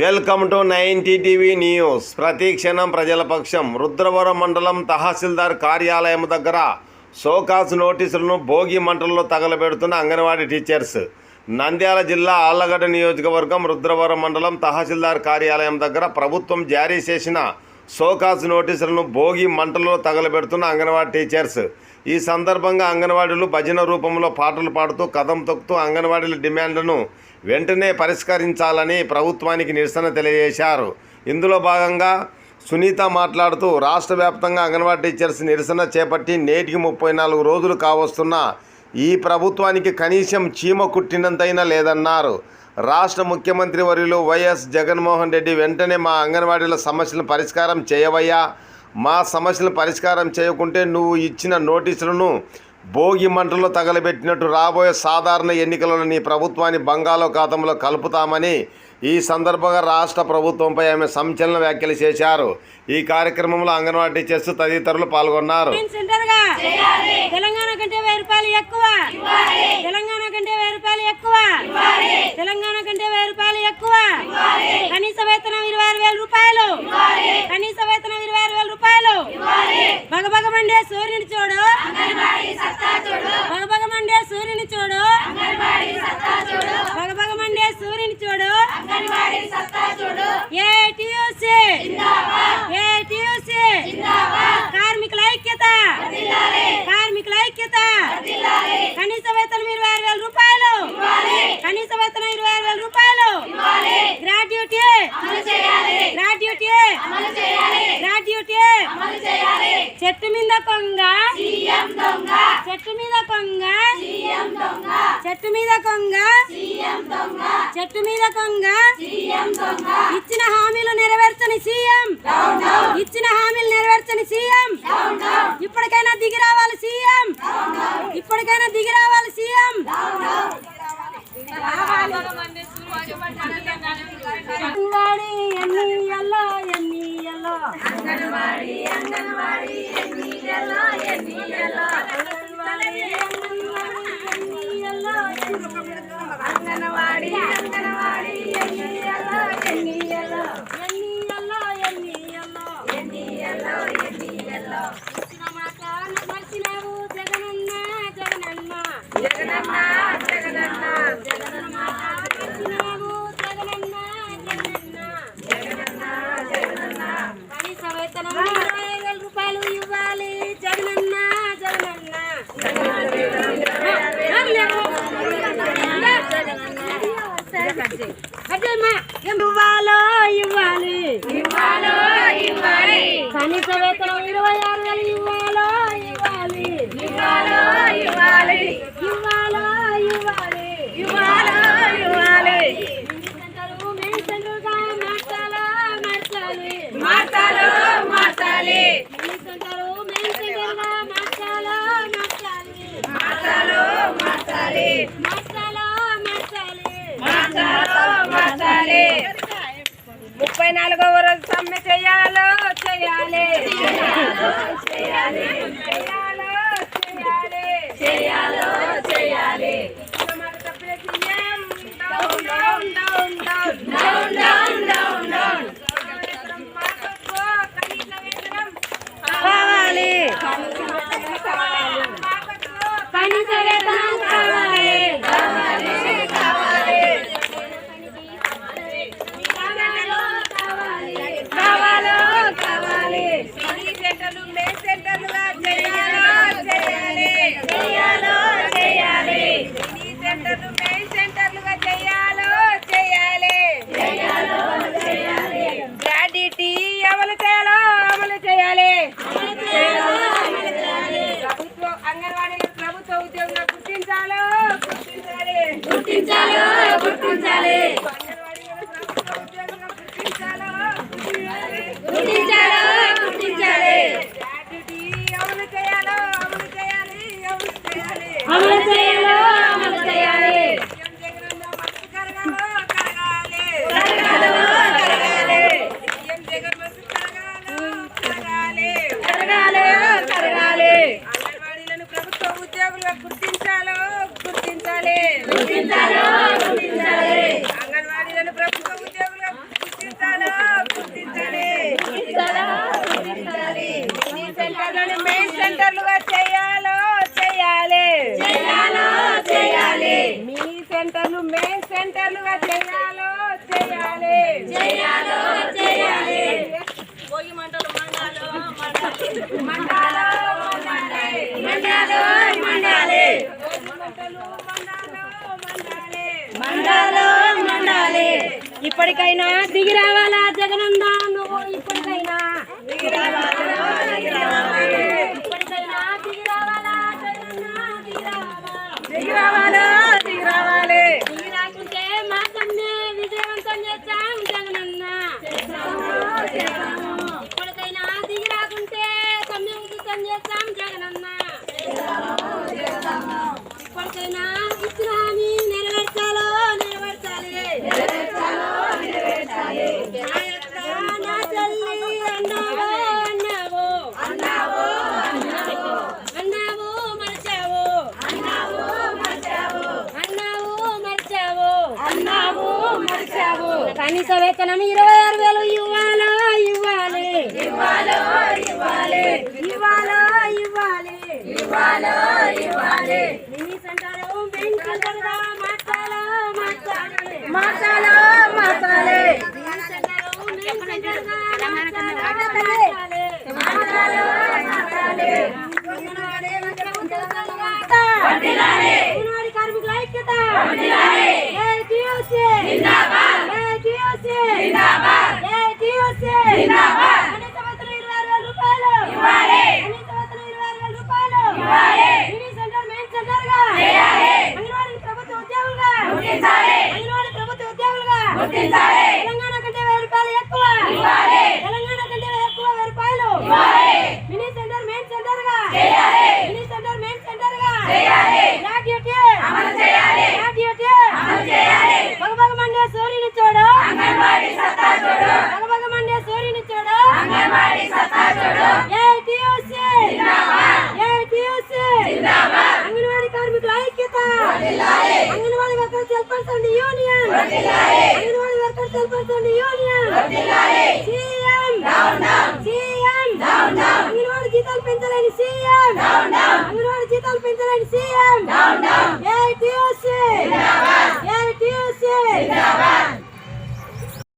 Welcome to ninety TV news. ప్రతి క్షణం ప్రజల పక్షం. రుద్రవరం మండలం తహసీల్దార్ కార్యాలయం దగ్గర షోకాస్ నోటీసులను భోగి మంటల్లో తగలబెడుతున్న అంగన్వాడీ టీచర్స్. నంద్యాల జిల్లా ఆళ్ళగడ్డ నియోజకవర్గం రుద్రవరం మండలం తహసీల్దార్ కార్యాలయం దగ్గర ప్రభుత్వం జారీ చేసిన షోకాస్ నోటీసులను భోగి మంటల్లో తగలబెడుతున్న అంగన్వాడీ టీచర్స్. ఈ సందర్భంగా అంగన్వాడీలు భజన రూపంలో పాటలు పాడుతూ కథం తొక్కుతూ అంగన్వాడీల డిమాండ్లను వెంటనే పరిష్కరించాలని ప్రభుత్వానికి నిరసన తెలియజేశారు. ఇందులో భాగంగా సునీత మాట్లాడుతూ రాష్ట్ర వ్యాప్తంగా అంగన్వాడీ టీచర్స్ నిరసన చేపట్టి నేటికి ముప్పై నాలుగు రోజులు కావస్తున్న ఈ ప్రభుత్వానికి కనీసం చీమ కుట్టినంతైనా లేదన్నారు. రాష్ట్ర ముఖ్యమంత్రి వర్యులు వైఎస్ జగన్మోహన్ రెడ్డి వెంటనే మా అంగన్వాడీల సమస్యలను పరిష్కారం చేయవయ్యా. మా సమస్యలను పరిష్కారం చేయకుంటే నువ్వు ఇచ్చిన నోటీసులను భోగి మంటల్లో తగలబెట్టినట్టు రాబోయే సాధారణ ఎన్నికలలో నీ ప్రభుత్వాన్ని బంగాళాఖాతంలో కలుపుతామని ఈ సందర్భంగా రాష్ట్ర ప్రభుత్వంపై ఆమె సంచలన వ్యాఖ్యలు చేశారు. ఈ కార్యక్రమంలో అంగన్వాడీ టీచర్స్ తదితరులు పాల్గొన్నారు. తెలంగాణ కంటే వెయ్యి రూపాయలు ఎక్కువ. తెలంగాణ కంటే వెయ్యి రూపాయలు ఎక్కువ. తెలంగాణ కంటే వెయ్యి రూపాయలు ఎక్కువ. కనీస వేతనం ఇరవై ఆరు వేల రూపాయలు. కనీస వేతనం ఇరవై బగబగ మండే సూర్యుని చూడు. బగబగ మండే సూర్యుని చూడు. బగబగ మండే సూర్యుని చూడు. ఏటీయూసీ. ఏటీయూసీ. కార్మికుల ఐక్యత. కార్మికుల ఐక్యత. కనీస వేతనం ఇరవై ఆరు వేల రూపాయలు. కనీస వేతనం ఇరవై ఆరు వేల రూపాయలు. గ్రాడ్యుటీ. గ్రాడ్యుటీ. గ్రాడ్యుటీ చెట్టు మీద కొంగ. చెట్టు మీద కొంగ. చెట్టు మీద కొంగ. చెట్టు మీద కొంగ. ఇచ్చిన హామీలు నెరవేర్చని సీఎం. ఇచ్చిన హామీలు నెరవేర్చని సీఎం. ఇప్పటికైనా దిగి రావాలి సీఎం. ఇప్పటికైనా దిగి రావాలి సీఎం అంగన్వాడీ ఎన్ని ఇయ్యాలో, ఎన్ని ఇయ్యాలో. అంగన్వాడీ, అంగన్వాడీ, ఎన్ని ఇయ్యాలో, ఎన్ని ఇయ్యాలో. అంగన్వాడీ, అంగన్వాడీ, ఎన్ని ఇయ్యాలో, ఎన్ని ఇయ్యాలో. ఎన్ని ఇయ్యాలో, ఎన్ని ఇయ్యాలో. ఎన్ని ఇయ్యాలో, ఎన్ని ఇయ్యాలో. ఇచ్చిన మాట మర్చినావు జగనన్న జగనన్న జగనన్న జగనన్న జగనన్న మర్చినావు జగనన్న జగనన్న జగనన్న జగనన్న కనీస వేతనం ఇరవై వేల రూపాయలు ఇవ్వాలి. జగనన్న జగనన్న. ఇవ్వాలో ఇవ్వాలి. ఇవ్వాలో ఇవ్వాలి. కనీస వేతనం ఇరవై ఆరు వేలు ఇవ్వాలో ఇవ్వాలి ఇవ్వాలో ఇవ్వాలి ఇవ్వాలో ఇవ్వాలి ఇవ్వాలో ఇవ్వాలి సెంటరు మెయిన్ సెంటర్గా మార్చాలా మార్చాలి మార్చాలో మార్చాలి సెంటరు మెయిన్ సెంటర్గా మార్చాలా మార్చాలి మార్చాలో మార్చాలి మార్చాలో మార్చాలి మార్చాలో మార్చాలి ముప్పై నాలుగవ రోజు సమ్మె చేయాలి. అమలు చేయాలో అమలు చేయాలి. ప్రభుత్వ అంగన్వాడీలో ప్రభుత్వ ఉద్యోగులు గుర్తించాలో. గుర్తించాలి గుర్తించాలో. అంగన్వాడీలను ప్రభుత్వ ఉద్యోగులు గుర్తించాలా గుర్తించాలి మినీ మెయిన్ సెంటర్లుగా చేయాలో. చేయాలి చేయాలి మినీ సెంటర్లు మెయిన్ సెంటర్లుగా చేయాలో చేయాలి. చేయాలో ఇప్పటికైనా దిగి రావాలా జగనంద నువ్వు ఇప్పటికైనా దిగి రావాలా దిగి రావాలి ఇప్పటికైనా దిగి రావాలా జగనన్న దిగి రావాలా దిగి రావాలో దిగి రావాలి దిగి రాకుంటే మా కన్నే విజయవంతం చేస్తాం జగనన్న ఇప్పటికైనా దిగి రాకుంటే తమ్మి ఉచితం చేస్తాం జగనన్న ఇప్పటికైనా ఇచ్చిన హామీ నెరవేర్చాలో నెరవేర్చాలి నా యొక్క నా తల్లి అన్నావో అన్నావో అన్నావు మరచావు అన్నావు మరచావు అన్నావు మరచావు కనీస వేతనం ఇరవై ఆరు వేలు ఇవ్వాలో ఇవ్వాలి. మినీ సెంటర్ మినీ సెంటర్ కార్మికుల ఐక్యత. సెంటర్ ఎక్కువ తెలంగాణ కంటే ఎక్కువ వెయ్యి రూపాయలు మినీ సెంటర్ మెయిన్ సెంటర్గా మినీ సెంటర్ మెయిన్ సెంటర్గా గ్రాడ్యుయేట్ అమలు చేయాలి గ్రాడ్యుయేట్ అమలు చేయాలి బగబగ మండే సూర్యుని చూడు అంగన్వాడి సత్తా చూడు. బగబగ మండే సూర్యుని చూడు అంగన్వాడి కార్మికుల ఐక్యత. Anganwadi workers helpers and union. Anganwadi workers helpers and union. CM. CM. Anganwadi జీతాలు పెంచలేని సీఎం. అంగన్వాడి జీతాలు పెంచలేని సీఎం. Down down.